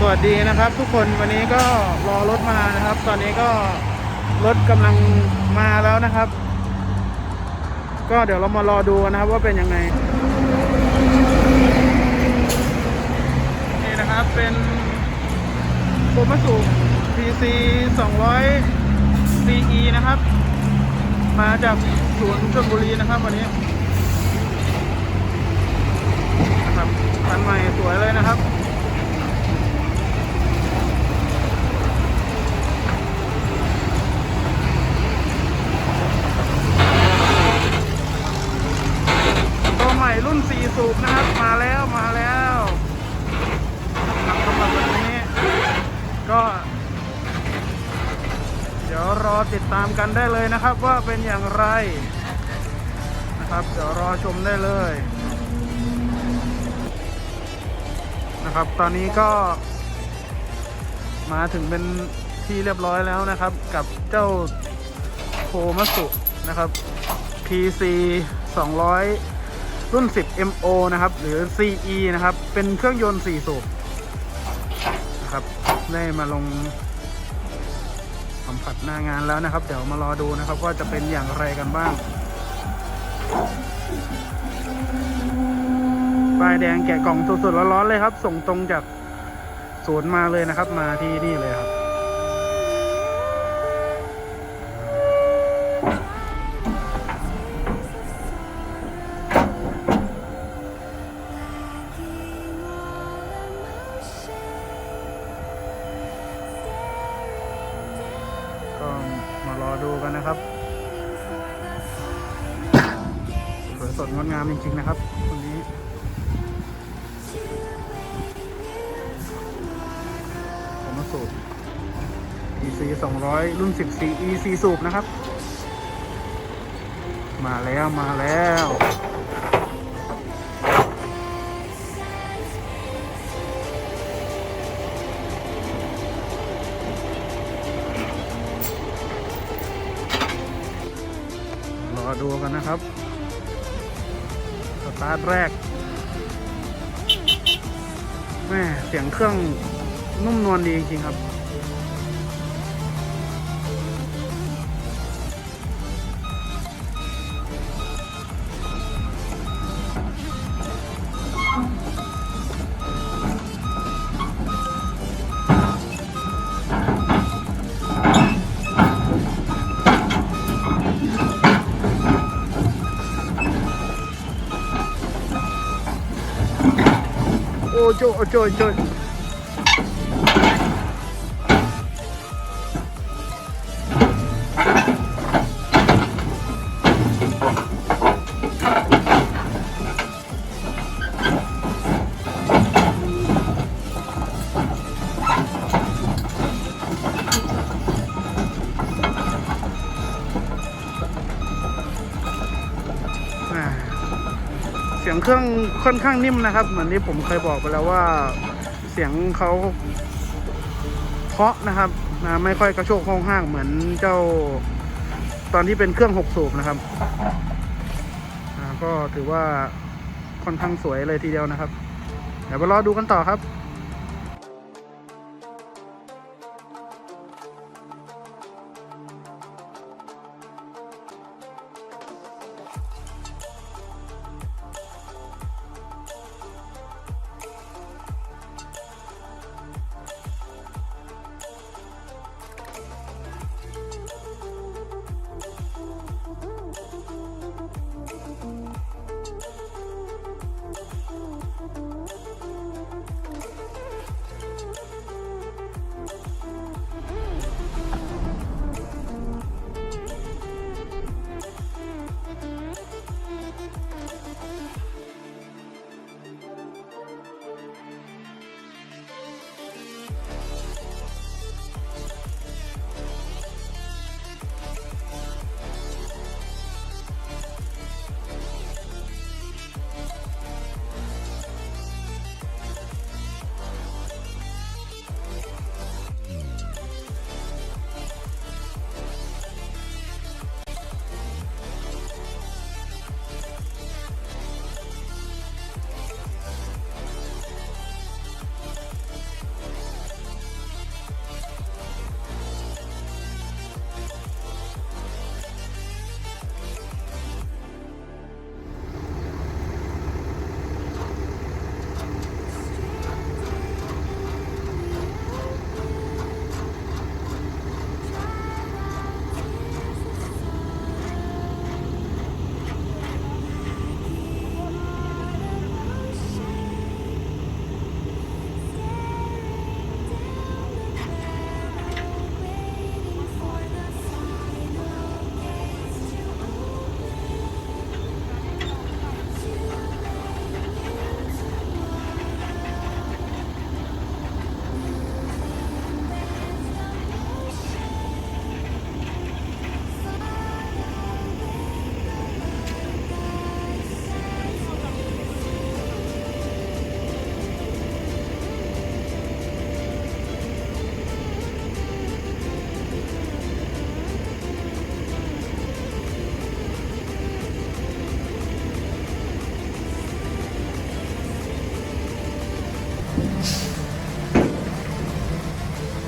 สวัสดีนะครับทุกคนวันนี้ก็รอรถมานะครับ ตอนนี้ก็รถกำลังมาแล้วนะครับ ก็เดี๋ยวเรามารอดูนะครับว่าเป็นยังไงนี่นะครับเป็นโคมัสุ PC 200 CE นะครับ มาจากสวนชลบุรีนะครับวันนี้นะครับคันใหม่สวยเลยนะครับ ตัวใหม่รุ่น 4 สูบนะครับมาแล้วมาแล้วสำหรับวันนี้ ก็ เดี๋ยวรอติดตามกันได้เลยนะครับ ว่าเป็นอย่างไรนะครับ เดี๋ยวรอชมได้เลยนะครับ ตอนนี้ก็มาถึงเป็นที่เรียบร้อยแล้วนะครับ กับเจ้าโคมัสุนะครับ PC 200 รุ่น 10 MO นะครับ หรือ CE นะครับ เป็นเครื่องยนต์ 4 สูบนะครับ ได้มาลงสัมผัสหน้างานแล้วนะครับ เดี๋ยวมารอดูนะครับ ว่าจะเป็นอย่างไรกันบ้างป้ายแดงแกะกล่องสดๆร้อนๆเลยครับ ส่งตรงจากศูนย์มาเลยนะครับ มาที่นี่เลยครับ สดงดงามจริงๆนะครับคนนี้ผมมาสูบ EC 200 รุ่น 14 EC สูบนะครับ มาแล้วมาแล้วรอดูกันนะครับ ตาร์ทแรกแม่เสียงเครื่องนุ่มนวลดีจริงๆครับ โอ้โเสียงเครื่องค่อนข้างนิ่มนะครับ เหมือนที่ผมเคยบอกไปแล้วว่าเสียงเขาเพาะนะครับนะไม่ค่อยกระโชกห้องห้างเหมือนเจ้าตอนที่เป็นเครื่องหกสูบนะครับก็ถือว่าค่อนข้างสวยเลยทีเดียวนะครับ เดี๋ยวไปรอดูกันต่อครับ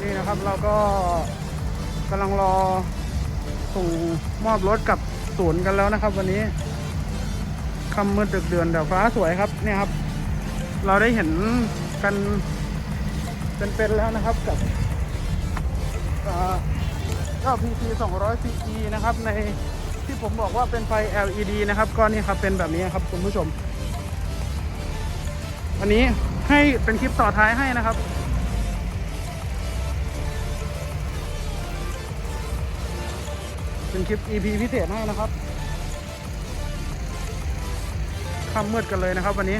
นี่นะครับเราก็กำลังรอส่งมอบรถกับศูนย์กันแล้วนะครับ วันนี้คำมืดดึกเดือนแต่ฟ้าสวยครับเนี่ยครับ เราได้เห็นกันเป็นๆแล้วนะครับกับอ่าเจ้า PT 200 CE นะครับ ในที่ผมบอกว่าเป็นไฟ LED นะครับ ก็นี่ครับเป็นแบบนี้ครับคุณผู้ชม อันนี้ ให้เป็นคลิปต่อท้ายให้นะครับ เป็นคลิป EP พิเศษให้นะครับค่ำมืดกันเลยนะครับวันนี้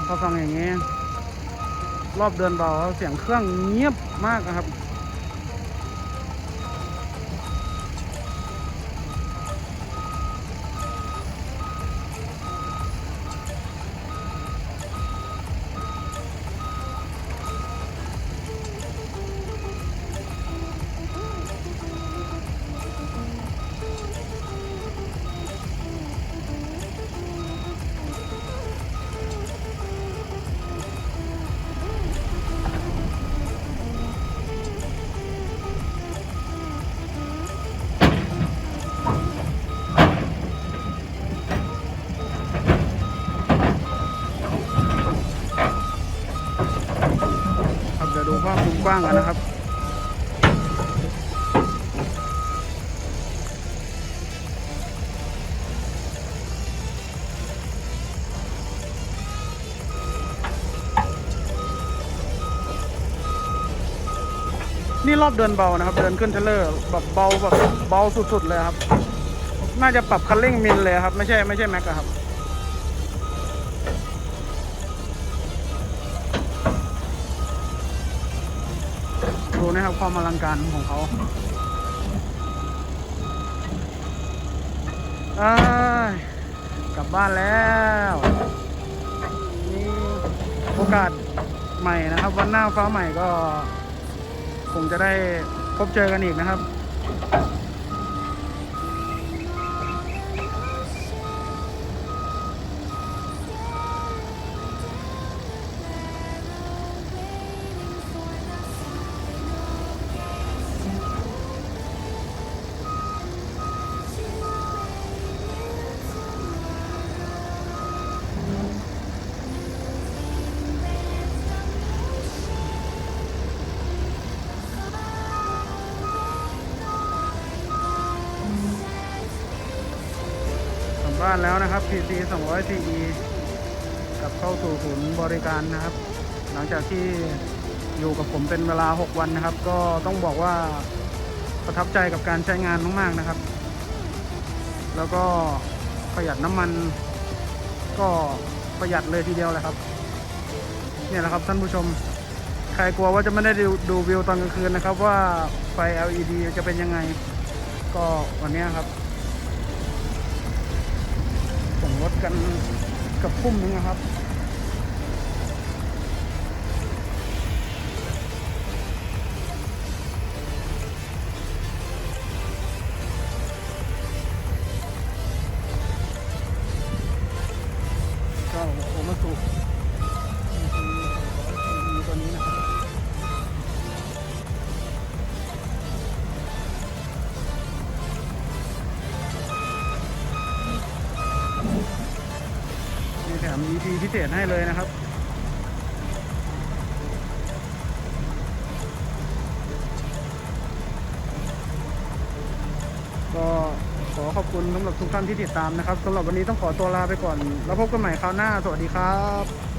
นไงครับพอฟังอย่างนี้ รอบเดินเบาเสียงเครื่องเงียบมากนะครับางกันนะครับ นี่รอบเดินเบานะครับ เดินขึ้นเทเลอร์แบบเบาแบบเบาสุดๆเลยครับ น่าจะปรับคันเร่งมิลเลยครับ ไม่ใช่ไม่ใช่แม็กครับ ดูนะครับความอลังการของเขาอ้กลับบ้านแล้วนี่โอกาสใหม่นะครับ วันหน้าฟ้าใหม่ก็ คงจะได้พบเจอกันอีกนะครับ บ้านแล้วนะครับ PC 200 CE กับเข้าสู่ศูนย์บริการนะครับ หลังจากที่อยู่กับผมเป็นเวลา 6 วันนะครับ ก็ต้องบอกว่าประทับใจกับการใช้งานมากๆนะครับ แล้วก็ประหยัดน้ำมัน ก็ประหยัดเลยทีเดียวเลยครับ เนี่ยแหละครับท่านผู้ชม ใครกลัวว่าจะไม่ได้ดูดวิวตอนกลางคืนนะครับ ว่าไฟ LED จะเป็นยังไง ก็วันนี้ครับ รถกันกับพุ่มนึงนะครับก็โอมาสุ เศษให้เลยนะครับ ก็ขอขอบคุณสำหรับทุกท่านที่ติดตามนะครับสำหรับวันนี้ต้องขอตัวลาไปก่อน แล้วพบกันใหม่คราวหน้า สวัสดีครับ